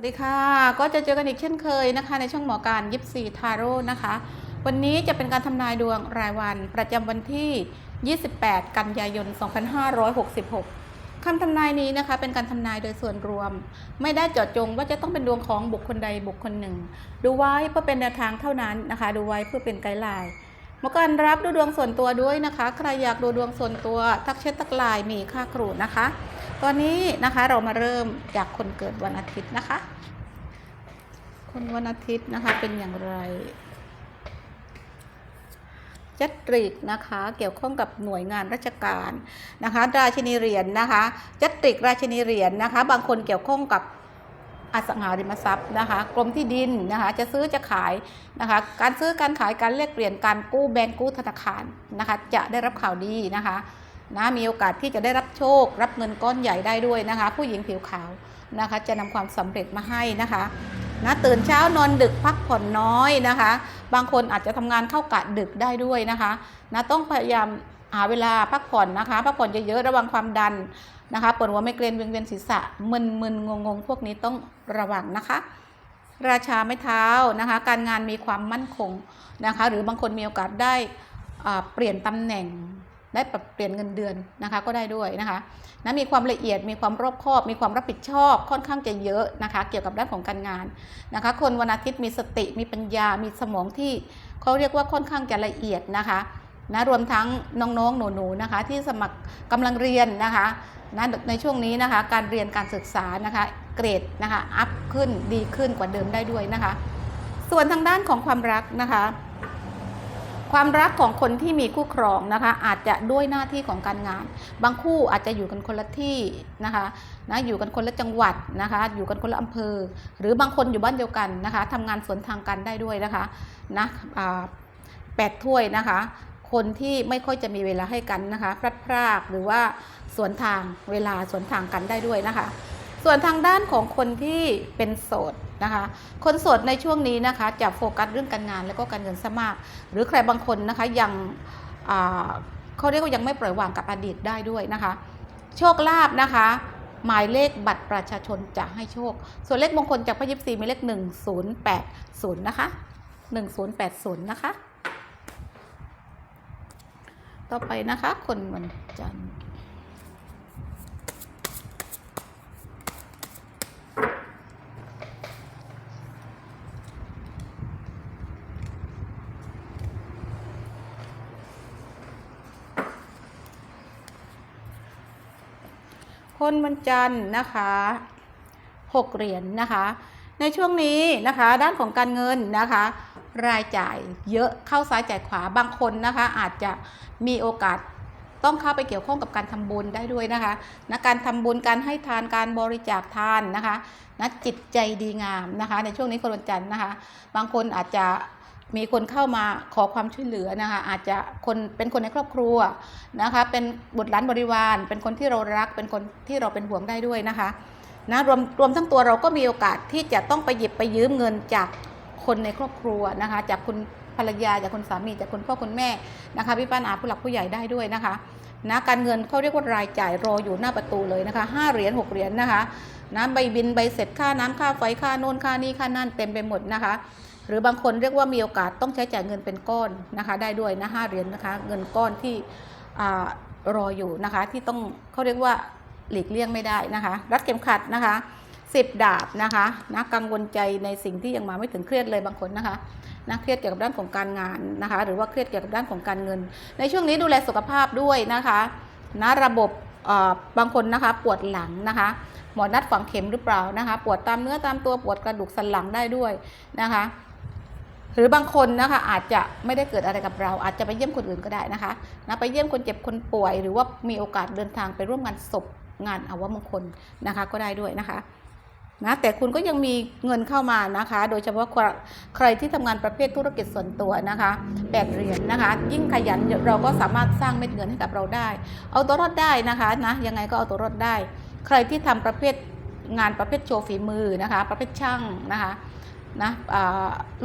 วัสดีค่ะ ก็จะเจอกันอีกเช่นเคยนะคะ ในช่องหมอการยิปซีทาโร่นะคะ วันนี้จะเป็นการทำนายดวงรายวันประจำวันที่ 28 กันยายน 2566 คำทำนายนี้นะคะ เป็นการทำนายโดยส่วนรวม ไม่ได้เจาะจงว่าจะต้องเป็นดวงของบุคคลใดบุคคลหนึ่ง ดูไว้เพื่อเป็นแนวทางเท่านั้นนะคะ ดูไว้เพื่อเป็นไกด์ไลน์หมอการรับดูดวงส่วนตัวด้วยนะคะ ใครอยากดูดวงส่วนตัว ทักแชททักไลน์มีค่าครูนะคะ ตอนนี้นะคะเรามาเริ่มจากคนเกิดวันอาทิตย์นะคะ คนวันอาทิตย์นะคะเป็นอย่างไรจัตริกนะคะเกี่ยวข้องกับหน่วยงานราชการนะคะราชินีเหรียญนะคะจัตริกราชินีเหรียญนะคะ บางคนเกี่ยวข้องกับอสังหาริมทรัพย์นะคะกรมที่ดินนะคะจะซื้อจะขายนะคะการซื้อการขายการแลกเปลี่ยนการกู้แบงก์กู้ธนาคารนะคะจะได้รับข่าวดีนะคะ นะมีโอกาสที่จะได้รับโชค รับเงินก้อนใหญ่ได้ด้วยนะคะ ผู้หญิงผิวขาวนะคะ จะนำความสำเร็จมาให้นะคะนะตื่นเช้านอนดึกพักผ่อนน้อยนะคะ บางคนอาจจะทำงานเข้ากะดึกได้ด้วยนะคะนะต้องพยายามหาเวลาพักผ่อนนะคะพักผ่อนเยอะๆระวังความดันนะคะปวดหัวไมเกรนเวียนเวียนศีรษะมึนๆงงๆพวกนี้ต้องระวังนะคะ ราชาไม้เท้านะคะ การงานมีความมั่นคงนะคะ หรือบางคนมีโอกาสได้เปลี่ยนตำแหน่ง ได้ปรับเปลี่ยนเงินเดือนนะคะก็ได้ด้วยนะคะนะมีความละเอียดมีความรอบคอบ มีความรับผิดชอบค่อนข้างจะเยอะนะคะ เกี่ยวกับด้านของการงานนะคะ คนวันอาทิตย์มีสติมีปัญญา มีสมองที่เขาเรียกว่าค่อนข้างจะละเอียดนะคะนะรวมทั้งน้องๆหนูๆนะคะ ที่สมัครกำลังเรียนนะคะนะในช่วงนี้นะคะการเรียนการศึกษานะคะเกรดนะคะอัพขึ้นดีขึ้นกว่าเดิมได้ด้วยนะคะ ส่วนทางด้านของความรักนะคะ ความรักของคนที่มีคู่ครองนะคะ อาจจะด้วยหน้าที่ของการงาน บางคู่อาจจะอยู่กันคนละที่นะคะนะอยู่กันคนละจังหวัดนะคะ อยู่กันคนละอำเภอ หรือบางคนอยู่บ้านเดียวกันนะคะทำงานสวนทางกันได้ด้วยนะคะนะอ่าแปดถ้วยนะคะ คนที่ไม่ค่อยจะมีเวลาให้กันนะคะพลัดพรากหรือว่าสวนทางเวลาสวนทางกันได้ด้วยนะคะ ส่วนทางด้านของคนที่เป็นโสด นะคะ คนโสดในช่วงนี้นะคะจะโฟกัสเรื่องการงานแล้วก็การเงินซะมาก หรือใครบางคนนะคะยังเขาเรียกว่ายังไม่ปล่อยวางกับอดีตได้ด้วยนะคะ โชคลาภนะคะหมายเลขบัตรประชาชนจะให้โชค ส่วนเลขมงคลจากพระยิปซีมีเลข 1080 นะคะ 1080 นะคะ ต่อไปนะคะ คนวันจันทร์ คนวันจันทร์นะคะหกเหรียญนะคะ ในช่วงนี้นะคะด้านของการเงินนะคะ รายจ่ายเยอะเข้าซ้ายจ่ายขวาบางคนนะคะ อาจจะมีโอกาสต้องเข้าไปเกี่ยวข้องกับการทำบุญได้ด้วยนะคะนะการทำบุญการให้ทานการบริจาคทานนะคะนะจิตใจดีงามนะคะ ในช่วงนี้คนวันจันทร์นะคะ บางคนอาจจะ มีคนเข้ามาขอความช่วยเหลือนะคะอาจจะคนเป็นคนในครอบครัวนะคะเป็นบุตรหลานบริวาร เป็นคนที่เรารัก เป็นคนที่เราเป็นห่วงได้ด้วยนะคะนะรวมรวมทั้งตัวเราก็มีโอกาสที่จะต้องไปหยิบไปยืมเงินจากคนในครอบครัวนะคะจากคุณภรรยาจากคุณสามีจากคุณพ่อคุณแม่นะคะพี่ป้านาผู้หลักผู้ใหญ่ได้ด้วยนะคะนะการเงินเขาเรียกว่ารายจ่ายรออยู่หน้าประตูเลยนะคะห้าเหรียญหกเหรียญนะคะนะใบบินใบเสร็จค่าน้ำค่าไฟค่าโน่นค่านี่ค่านั่นเต็มไปหมดนะคะ หรือบางคนเรียกว่ามีโอกาสต้องใช้จ่ายเงินเป็นก้อนนะคะ ได้ด้วยนะห้าเหรียญนะคะ เงินก้อนที่อรออยู่นะคะ ที่ต้องเขาเรียกว่าหลีกเลี่ยงไม่ได้นะคะ รัดเข็มขัดนะคะสิบดาบนะคะนะกังวลใจในสิ่งที่ยังมาไม่ถึงเครียดเลยบางคนนะคะนะเครียดเกี่ยวกับด้านของการงานนะคะ หรือว่าเครียดเกี่ยวกับด้านของการเงิน ในช่วงนี้ดูแลสุขภาพด้วยนะคะนะระบบบางคนนะคะปวดหลังนะคะหมอนัดฝังเข็มหรือเปล่านะคะ ปวดตามเนื้อตามตัวปวดกระดูกสันหลังได้ด้วยนะคะ หรือบางคนนะคะอาจจะไม่ได้เกิดอะไรกับเรา อาจจะไปเยี่ยมคนอื่นก็ได้นะคะนะไปเยี่ยมคนเจ็บคนป่วย หรือว่ามีโอกาสเดินทางไปร่วมงานศพงานอาวมงคลนะคะก็ได้ด้วยนะคะนะแต่คุณก็ยังมีเงินเข้ามานะคะ โดยเฉพาะใครที่ทำงานประเภทธุรกิจส่วนตัวนะคะแปดเหรียญนะคะ ยิ่งขยันเราก็สามารถสร้างเม็ดเงินให้กับเราได้ เอาตัวรอดได้นะคะนะยังไงก็เอาตัวรอดได้ ใครที่ทำประเภทงานประเภทโชว์ฝีมือนะคะ ประเภทช่างนะคะ นะ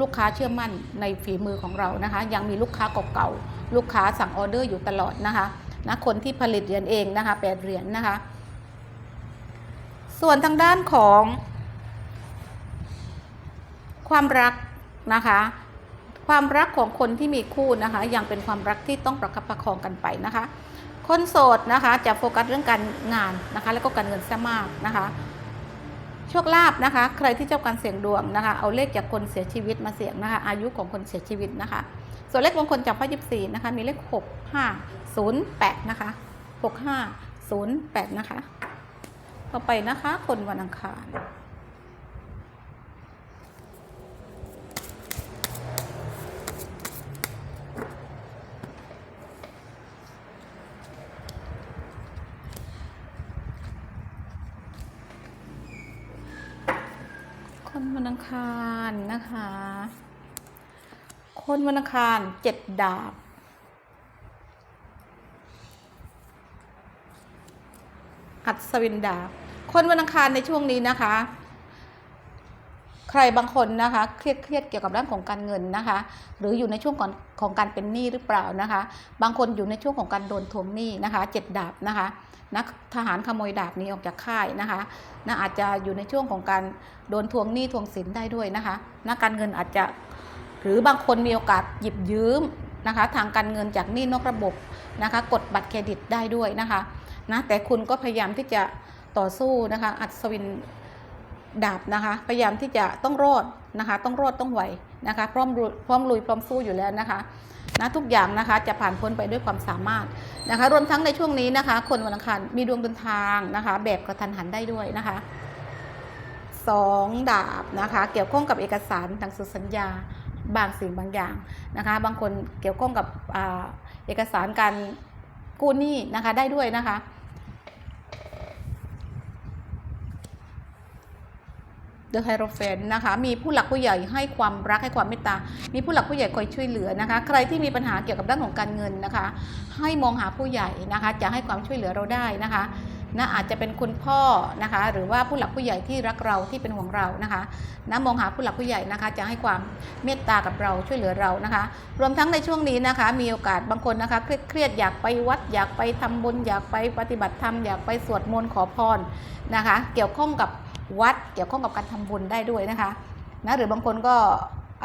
ลูกค้าเชื่อมั่นในฝีมือของเรานะคะ ยังมีลูกค้าเก่าๆลูกค้าสั่งออเดอร์อยู่ตลอดนะคะนะคนที่ผลิตเหรียญเองนะคะแปดเหรียญนะคะ ส่วนทางด้านของ ความรักนะคะความรักของคนที่มีคู่นะคะ ยังเป็นความรักที่ต้องประคับประคองกันไปนะคะ คนโสดนะคะจะโฟกัสเรื่องการงานนะคะ แล้วก็การเงินซะมากนะคะ ชคลาภนะคะ ใครที่ชอบการเสี่ยงดวงนะคะ เอาเลขจากคนเสียชีวิตมาเสี่ยงนะคะ อายุของคนเสียชีวิตนะคะ ส่วนเลขมงคลจากพ่อยิบสี่นะคะ มีเลขหกห้าศูนย์แปดนะคะหกห้าศูนย์แปดนะคะ ต่อไปนะคะ คนวันอังคาร คนวันอังคารนะคะ คนวันอังคารเจ็ดดาบ อัศวินดาบ คนวันอังคารในช่วงนี้นะคะ ใครบางคนนะคะ เครียดเครียดเกี่ยวกับเรื่องของการเงินนะคะ หรืออยู่ในช่วงของของการเป็นหนี้หรือเปล่านะคะ บางคนอยู่ในช่วงของการโดนทวงหนี้นะคะเจ็ดดาบนะคะนักทหารขโมยดาบนี้ออกจากค่ายนะคะนะอาจจะอยู่ในช่วงของการโดนทวงหนี้ทวงสินได้ด้วยนะคะนะการเงินอาจจะหรือบางคนมีโอกาสหยิบยืมนะคะทางการเงินจากหนี้นอกระบบนะคะ กดบัตรเครดิตได้ด้วยนะคะนะแต่คุณก็พยายามที่จะต่อสู้นะคะ อัศวิน ดาบนะคะ พยายามที่จะต้องรอดนะคะ ต้องรอดต้องไหวนะคะ พร้อมพร้อมลุยพร้อมสู้อยู่แล้วนะคะนะทุกอย่างนะคะจะผ่านพ้นไปด้วยความสามารถนะคะ รวมทั้งในช่วงนี้นะคะ คนวันอังคารมีดวงเดินทางนะคะ แบบกระทันหันได้ด้วยนะคะสองดาบนะคะ เกี่ยวข้องกับเอกสารหนังสือสัญญาบางสิ่งบางอย่างนะคะ บางคนเกี่ยวข้องกับอเอกสารการกู้หนี้นะคะได้ด้วยนะคะ เดอะไฮโรเฟนนะคะมีผู้หลักผู้ใหญ่ให้ความรักให้ความเมตตา มีผู้หลักผู้ใหญ่คอยช่วยเหลือนะคะ ใครที่มีปัญหาเกี่ยวกับด้านของการเงินนะคะ ให้มองหาผู้ใหญ่นะคะ จะให้ความช่วยเหลือเราได้นะคะนะอาจจะเป็นคุณพ่อนะคะ หรือว่าผู้หลักผู้ใหญ่ที่รักเราที่เป็นห่วงเรานะคะนะมองหาผู้หลักผู้ใหญ่นะคะ จะให้ความเมตตากับเราช่วยเหลือเรานะคะ รวมทั้งในช่วงนี้นะคะ มีโอกาสบางคนนะคะเครียดอยากไปวัดอยากไปทำบุญอยากไปปฏิบัติธรรมอยากไปสวดมนต์ขอพรนะคะ เกี่ยวข้องกับ วัดเกี่ยวข้องกับการทำบุญได้ด้วยนะคะนะหรือบางคนก็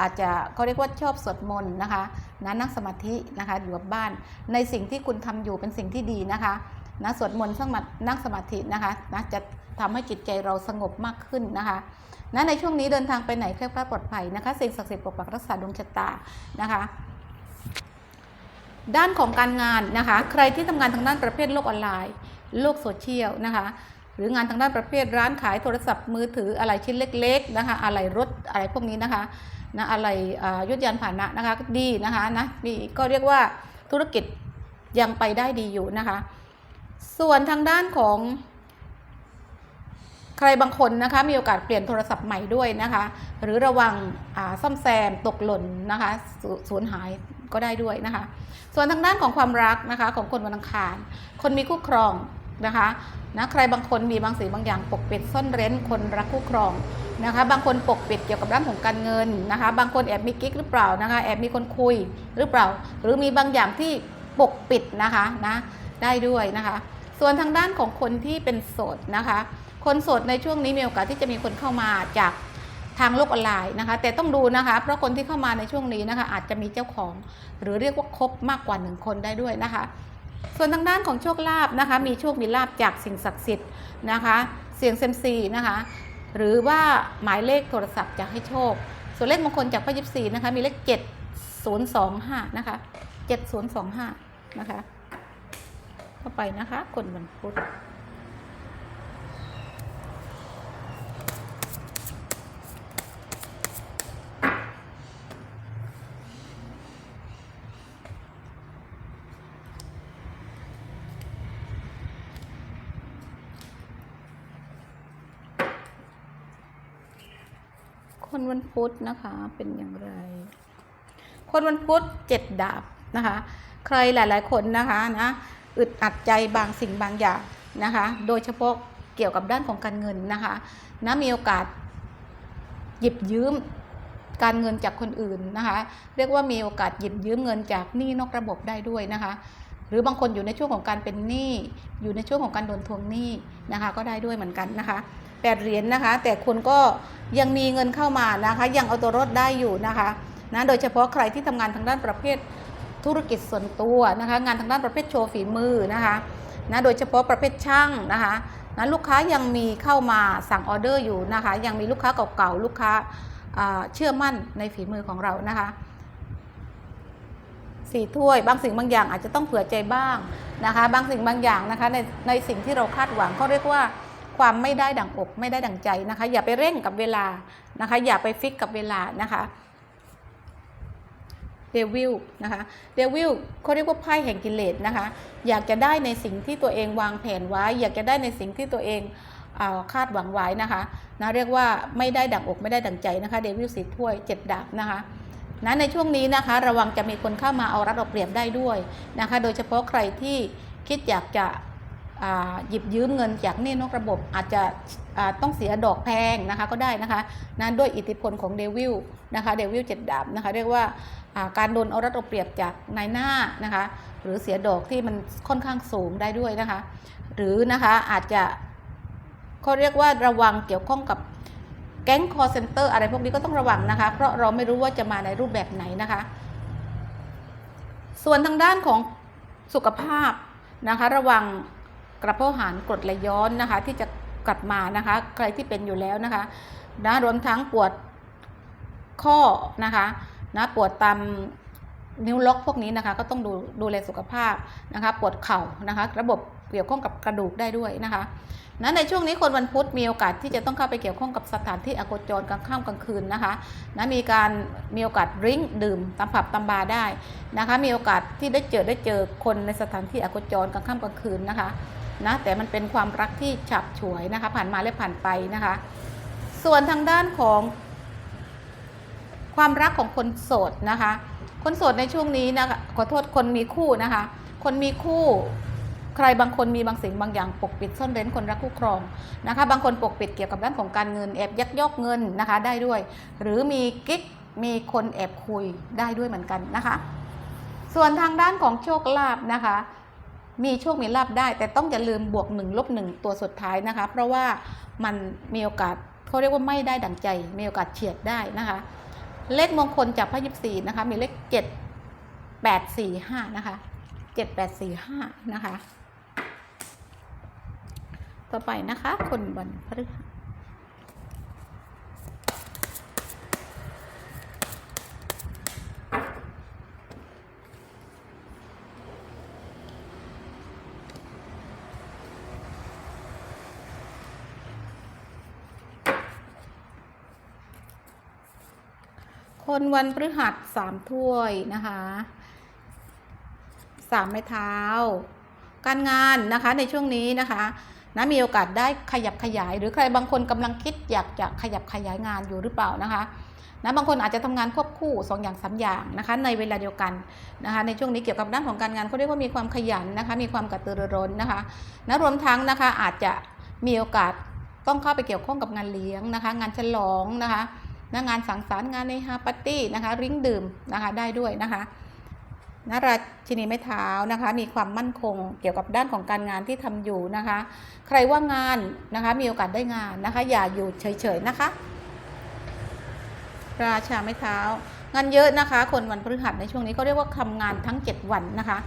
อาจจะเขาเรียกว่าชอบสวดมนต์นะคะนะนั่งสมาธินะคะอยู่กับบ้าน ในสิ่งที่คุณทำอยู่เป็นสิ่งที่ดีนะคะนะสวดมนต์สมานั่งสมาธินะคะนะจะทำให้จิตใจเราสงบมากขึ้นนะคะนะในช่วงนี้เดินทางไปไหนแคล้วคลาดปลอดภัยนะคะสิ่งศักดิ์สิทธิ์ปกปักรักษาดวงชะตานะคะด้านของการงานนะคะ ใครที่ทำงานทางด้านประเภทโลกออนไลน์ โลกโซเชียลนะคะ หรืองานทางด้านประเภทร้านขายโทรศัพท์มือถืออะไรชิ้นเล็กๆนะคะอะไรรถอะไรพวกนี้นะคะนะอะไรยุทธยานผ่านะนะคะดีนะคะนะมีก็เรียกว่าธุรกิจยังไปได้ดีอยู่นะคะ ส่วนทางด้านของใครบางคนนะคะมีโอกาสเปลี่ยนโทรศัพท์ใหม่ด้วยนะคะ หรือระวังอ่าซ่อมแซมตกหล่นนะคะสสูญหายก็ได้ด้วยนะคะ ส่วนทางด้านของความรักนะคะของคนวันอังคาร คนมีคู่ครอง นะคะนะใครบางคนมีบางสิ่งบางอย่างปกปิดซ่อนเร้นคนรักคู่ครองนะคะ บางคนปกปิดเกี่ยวกับด้านของการเงินนะคะ บางคนแอบมีกิ๊กหรือเปล่านะคะ แอบมีคนคุยหรือเปล่า หรือมีบางอย่างที่ปกปิดนะคะนะได้ด้วยนะคะ ส่วนทางด้านของคนที่เป็นโสดนะคะ คนโสดในช่วงนี้มีโอกาสที่จะมีคนเข้ามาจากทางโลกออนไลน์นะคะ แต่ต้องดูนะคะ เพราะคนที่เข้ามาในช่วงนี้นะคะ อาจจะมีเจ้าของ หรือเรียกว่าคบมากกว่าหนึ่งคนได้ด้วยนะคะ ส่วนทางด้านของโชคลาภนะคะ มีโชคมีลาภจากสิ่งศักดิ์สิทธิ์นะคะ เสียงเซมซีนะคะ หรือว่าหมายเลขโทรศัพท์จะให้โชค ส่วนเลขมงคลจากพระยิบสีนะคะ มีเลข 7025 นะคะ 7025 นะคะ เข้าไปนะคะ คนวันพุธ วันพุธนะคะ เป็นอย่างไร คนวันพุธเจ็ดดาบนะคะ ใครหลาย ๆ คนนะคะนะอึดอัดใจบางสิ่งบางอย่างนะคะ โดยเฉพาะเกี่ยวกับด้านของการเงินนะคะนะมีโอกาสหยิบยืมการเงินจากคนอื่นนะคะ เรียกว่ามีโอกาสหยิบยืมเงินจากหนี้นอกระบบได้ด้วยนะคะ หรือบางคนอยู่ในช่วงของการเป็นหนี้อยู่ในช่วงของการโดนทวงหนี้นะคะ ก็ได้ด้วยเหมือนกันนะคะ แปดเหรียญนะคะ แต่คุณก็ยังมีเงินเข้ามานะคะ ยังเอาตัวรอดได้อยู่นะคะนะโดยเฉพาะใครที่ทำงานทางด้านประเภทธุรกิจส่วนตัวนะคะ งานทางด้านประเภทโชว์ฝีมือนะคะนะโดยเฉพาะประเภทช่างนะคะนะลูกค้ายังมีเข้ามาสั่งออเดอร์อยู่นะคะ ยังมีลูกค้าเก่าๆลูกค้าเชื่อมั่นในฝีมือของเรานะคะสี่ถ้วยบางสิ่งบางอย่างอาจจะต้องเผื่อใจบ้างนะคะ บางสิ่งบางอย่างนะคะในในสิ่งที่เราคาดหวังเขาเรียกว่า ความไม่ได้ดั่งอกไม่ได้ดั่งใจนะคะ อย่าไปเร่งกับเวลานะคะ อย่าไปฟิกกับเวลานะคะเดวิลนะคะเดวิลเขาเรียกว่าไพ่แห่งกิเลสนะคะ อยากจะได้ในสิ่งที่ตัวเองวางแผนไว้ อยากจะได้ในสิ่งที่ตัวเองเออคาดหวังไว้นะคะนะเรียกว่าไม่ได้ดั่งอกไม่ได้ดั่งใจนะคะเดวิลสีถ้วยเจ็ดดาบนะคะนะในช่วงนี้นะคะ ระวังจะมีคนเข้ามาเอารัดเอาเปรียบได้ด้วยนะคะ โดยเฉพาะใครที่คิดอยากจะ หยิบยืมเงินจากหนี้นอกระบบอาจจะต้องเสียดอกแพงนะคะก็ได้นะคะนั้นด้วยอิทธิพลของเดวิลนะคะเดวิลเจ็ดดาบนะคะเรียกว่าอ่าการโดนเอารัดเอาเปรียบจากนายหน้านะคะหรือเสียดอกที่มันค่อนข้างสูงได้ด้วยนะคะหรือนะคะอาจจะเขาเรียกว่าระวังเกี่ยวข้องกับแก๊งคอร์เซนเตอร์อะไรพวกนี้ก็ต้องระวังนะคะ เพราะเราไม่รู้ว่าจะมาในรูปแบบไหนนะคะ ส่วนทางด้านของสุขภาพนะคะ ระวัง กระเพาะอาหารกรดไหลย้อนนะคะ ที่จะกลับมานะคะ ใครที่เป็นอยู่แล้วนะคะนะรวมทั้งปวดข้อนะคะนะปวดตามนิ้วล็อกพวกนี้นะคะ ก็ต้องดูดูแลสุขภาพนะคะ ปวดเข่านะคะ ระบบเกี่ยวข้องกับกระดูกได้ด้วยนะคะนะในช่วงนี้คนวันพุธมีโอกาสที่จะต้องเข้าไปเกี่ยวข้องกับสถานที่อโคจรกลางค่ำกลางคืนนะคะนะมีการมีโอกาสดริ้งดื่มตามผับตามบาร์ได้นะคะ มีโอกาสที่ได้เจอได้เจอคนในสถานที่อโคจรกลางค่ำกลางคืนนะคะ นะแต่มันเป็นความรักที่ฉับฉวยนะคะผ่านมาและผ่านไปนะคะ ส่วนทางด้านของความรักของคนโสดนะคะ คนโสดในช่วงนี้นะคะขอโทษคนมีคู่นะคะ คนมีคู่ใครบางคนมีบางสิ่งบางอย่างปกปิดซ่อนเร้นคนรักคู่ครองนะคะ บางคนปกปิดเกี่ยวกับด้านของการเงินแอบยักยอกเงินนะคะ ได้ด้วย หรือมีกิ๊กมีคนแอบคุยได้ด้วยเหมือนกันนะคะ ส่วนทางด้านของโชคลาภนะคะ มีโชคมีลาบได้ แต่ต้องอย่าลืมบวกหนึ่งลบหนึ่งตัวสุดท้ายนะคะ เพราะว่ามันมีโอกาสเขาเรียกว่าไม่ได้ดั่งใจ มีโอกาสเฉียดได้นะคะ เลขมงคลจากพระยิบสี่นะคะ มีเลขเจ็ดแปดสี่ห้านะคะเจ็ดแปดสี่ห้านะคะ ต่อไปนะคะ คนวันพฤหัส นวันพฤหัสสามถ้วยนะคะสามไม้เท้า การงานนะคะในช่วงนี้นะคะนะมีโอกาสได้ขยับขยาย หรือใครบางคนกำลังคิดอยากจะขยับขยายงานอยู่หรือเปล่านะคะนะบางคนอาจจะทำงานควบคู่สองอย่างสามอย่างนะคะในเวลาเดียวกันนะคะในช่วงนี้เกี่ยวกับด้านของการงานเขาเรียกว่ามีความขยันนะคะมีความกระตือรือร้นนะคะนะรวมทั้งนะคะอาจจะมีโอกาสต้องเข้าไปเกี่ยวข้องกับงานเลี้ยงนะคะ งานฉลองนะคะ นะงานสังสรรค์งานในฮาปาร์ตี้นะคะริ้งดื่มนะคะได้ด้วยนะคะนราชินีไม้เท้านะคะ มีความมั่นคงเกี่ยวกับด้านของการงานที่ทำอยู่นะคะ ใครว่างงานนะคะมีโอกาสได้งานนะคะ อย่าอยู่เฉยๆนะคะ ราชาไม้เท้างานเยอะนะคะ คนวันพฤหัสในช่วงนี้เขาเรียกว่าทำงานทั้ง 7 วันนะคะ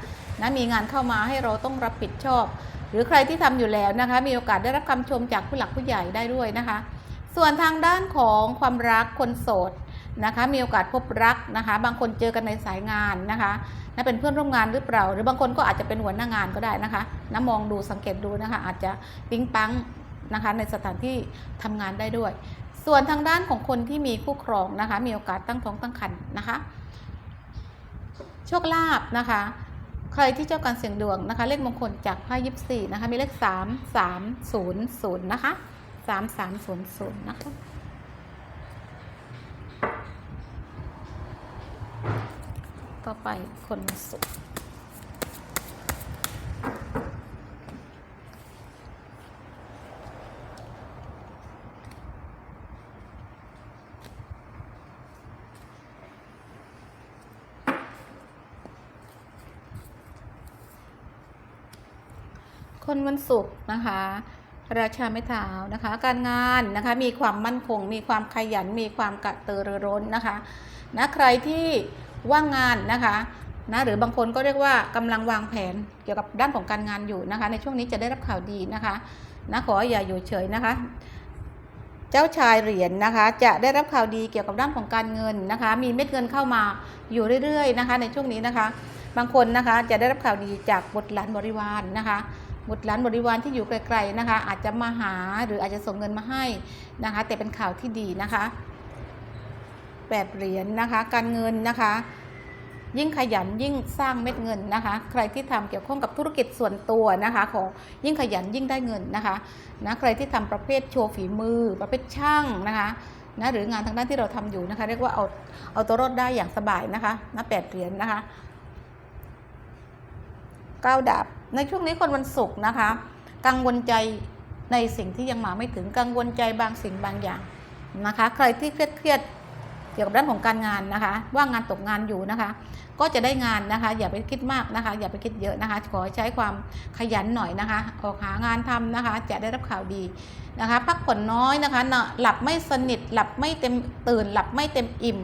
นะมีงานเข้ามาให้เราต้องรับผิดชอบ หรือใครที่ทำอยู่แล้วนะคะ มีโอกาสได้รับคำชมจากผู้หลักผู้ใหญ่ได้ด้วยนะคะ ส่วนทางด้านของความรักคนโสดนะคะมีโอกาสพบรักนะคะ บางคนเจอกันในสายงานนะคะนะเป็นเพื่อนร่วมงานหรือเปล่า หรือบางคนก็อาจจะเป็นหัวหน้างานก็ได้นะคะนะมองดูสังเกตดูนะคะ อาจจะปิ๊งปังนะคะในสถานที่ทำงานได้ด้วย ส่วนทางด้านของคนที่มีคู่ครองนะคะ มีโอกาสตั้งท้องตั้งครรภ์นะคะโชคลาภนะคะ ใครที่เจ้าการเสี่ยงดวงนะคะ เลขมงคลจากไพ่ยิปซีนะคะ มีเลขสามสามศูนย์ศูนย์นะคะ สามสามศูนย์ศูนย์นะคะ ต่อไปคนวันศุกร์คนวันศุกร์นะคะ ราชาไม้เท้านะคะ การงานนะคะมีความมั่นคง มีความขยัน มีความกระตือรือร้นนะคะนะใครที่ว่างงานนะคะนะหรือบางคนก็เรียกว่ากำลังวางแผนเกี่ยวกับด้านของการงานอยู่นะคะ ในช่วงนี้จะได้รับข่าวดีนะคะนะขออย่าอยู่เฉยนะคะ เจ้าชายเหรียญนะคะ จะได้รับข่าวดีเกี่ยวกับด้านของการเงินนะคะ มีเม็ดเงินเข้ามาอยู่เรื่อยๆนะคะ ในช่วงนี้นะคะ บางคนนะคะจะได้รับข่าวดีจากบุตรหลานบริวารนะคะ บุตรหลานบริวารที่อยู่ไกลๆนะคะ อาจจะมาหาหรืออาจจะส่งเงินมาให้นะคะ แต่เป็นข่าวที่ดีนะคะแปดเหรียญนะคะ การเงินนะคะ ยิ่งขยันยิ่งสร้างเม็ดเงินนะคะ ใครที่ทำเกี่ยวข้องกับธุรกิจส่วนตัวนะคะของยิ่งขยันยิ่งได้เงินนะคะนะใครที่ทำประเภทโชว์ฝีมือ ประเภทช่างนะคะนะหรืองานทางด้านที่เราทำอยู่นะคะ เรียกว่าเอาเอาตัวรอดได้อย่างสบายนะคะนะแปดเหรียญนะคะ ก้าวดับในช่วงนี้คนวันศุกร์นะคะ กังวลใจในสิ่งที่ยังมาไม่ถึงกังวลใจบางสิ่งบางอย่างนะคะ ใครที่เครียดเครียดเกี่ยวกับด้านของการงานนะคะ ว่างงานตกงานอยู่นะคะ ก็จะได้งานนะคะ อย่าไปคิดมากนะคะ อย่าไปคิดเยอะนะคะ ขอใช้ความขยันหน่อยนะคะ ออกหางานทำนะคะ จะได้รับข่าวดีนะคะ พักผ่อนน้อยนะคะ หลับไม่สนิท หลับไม่เต็มตื่น หลับไม่เต็มอิ่ม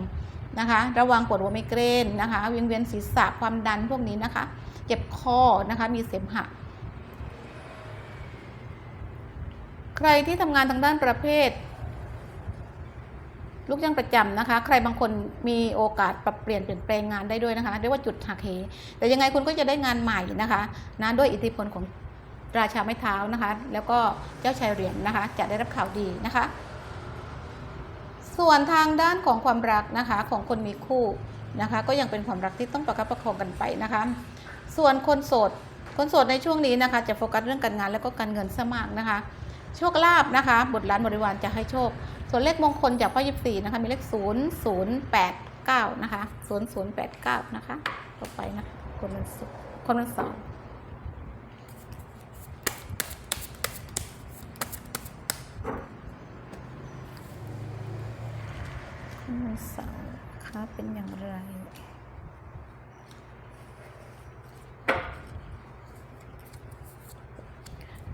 นะคะ ระวังปวดหัวไมเกรนนะคะ เวียนเวียนศีรษะความดันพวกนี้นะคะ เจ็บคอนะคะมีเสมหะ ใครที่ทำงานทางด้านประเภท ลูกจ้างประจำนะคะ ใครบางคนมีโอกาสปรับเปลี่ยนเปลี่ยนแปลงงานได้ด้วยนะคะเรียกว่าจุดหักเหแต่ยังไงคุณก็จะได้งานใหม่นะคะนะด้วยอิทธิพลของราชาไม้เท้านะคะ แล้วก็เจ้าชายเหรียญนะคะ จะได้รับข่าวดีนะคะ ส่วนทางด้านของความรักนะคะของคนมีคู่นะคะ ก็ยังเป็นความรักที่ต้องประคับประคองกันไปนะคะ ส่วนคนโสด คนโสดในช่วงนี้นะคะ จะโฟกัสเรื่องการงานแล้วก็การเงินซะมากนะคะ โชคลาภนะคะบุตรหลานบริวารจะให้โชค ส่วนเลขมงคลจากพ่อยิบสี่นะคะมีเลขศูนย์ศูนย์แปดเก้านะคะศูนย์ศูนย์แปดเก้านะคะ ต่อไปนะคะคนวันศุกร์คนวันเสาร์คนวันสาร์คะเป็นอย่างไร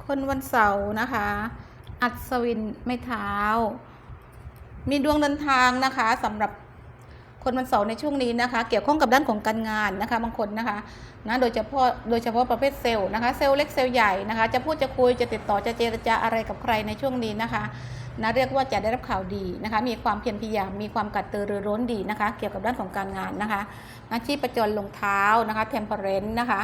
คนวันเสาร์นะคะ อัศวินไม่เท้า มีดวงเดินทางนะคะสำหรับคนวันเสาร์ในช่วงนี้นะคะ เกี่ยวข้องกับด้านของการงานนะคะ บางคนนะคะนะโดยเฉพาะโดยเฉพาะประเภทเซลล์นะคะ เซลล์เล็กเซลล์ใหญ่นะคะ จะพูดจะคุยจะติดต่อจะเจรจาอะไรกับใครในช่วงนี้นะคะนะเรียกว่าจะได้รับข่าวดีนะคะ มีความเพียรพยายามมีความกัดตือรือร้นดีนะคะ เกี่ยวกับด้านของการงานนะคะอาชีพประจรลงเท้านะคะเทมเพอเรนต์นะคะ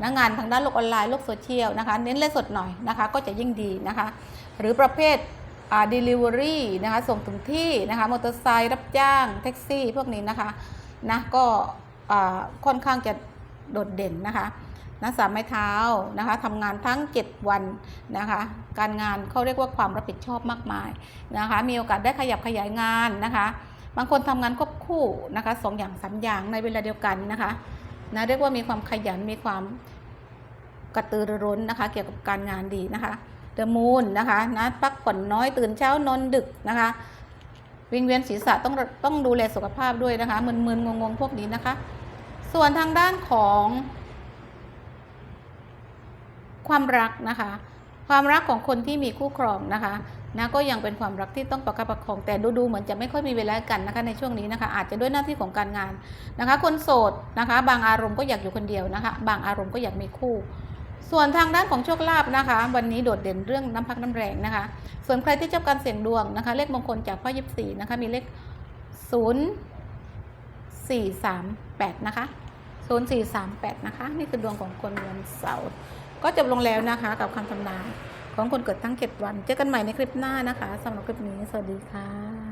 นะงานทางด้านโลกออนไลน์โลกโซเชียลนะคะเน้นเล่นสดหน่อยนะคะก็จะยิ่งดีนะคะ หรือประเภทอ่า delivery นะคะส่งถึงที่นะคะมอเตอร์ไซค์รับจ้างแท็กซี่พวกนี้นะคะนะก็ค่อนข้างจะโดดเด่นนะคะนะสามไม้เท้านะคะทำงานทั้ง 7 วันนะคะการงานเขาเรียกว่าความรับผิดชอบมากมายนะคะมีโอกาสได้ขยับขยายงานนะคะ บางคนทำงานควบคู่นะคะสองอย่างสามอย่างในเวลาเดียวกันนะคะ นะเรียกว่ามีความขยันมีความกระตือรือร้นนะคะ เกี่ยวกับการงานดีนะคะเดอะมูนนะคะนะพักผ่อนน้อยตื่นเช้านอนดึกนะคะ วิงเวียนศีรษะต้องต้องดูแลสุขภาพด้วยนะคะมึนๆงงๆพวกนี้นะคะ ส่วนทางด้านของความรักนะคะ ความรักของคนที่มีคู่ครองนะคะนะก็ยังเป็นความรักที่ต้องประคับประคอง แต่ดูๆเหมือนจะไม่ค่อยมีเวลากันนะคะในช่วงนี้นะคะ อาจจะด้วยหน้าที่ของการงานนะคะ คนโสดนะคะ บางอารมณ์ก็อยากอยู่คนเดียวนะคะ บางอารมณ์ก็อยากมีคู่ ส่วนทางด้านของโชคลาภนะคะ วันนี้โดดเด่นเรื่องน้ำพักน้ำแรงนะคะ ส่วนใครที่ชอบการเสี่ยงดวงนะคะ เลขมงคลจากพ่อยิบสี่นะคะ มีเลขศูนย์สี่สามแปดนะคะศูนย์สี่สามแปดนะคะ นี่คือดวงของคนวันเสาร์ ก็จบลงแล้วนะคะ กับคำทำนายของคนเกิดทั้งเจ็ดวัน เจอกันใหม่ในคลิปหน้านะคะสำหรับคลิปนี้ สวัสดีค่ะ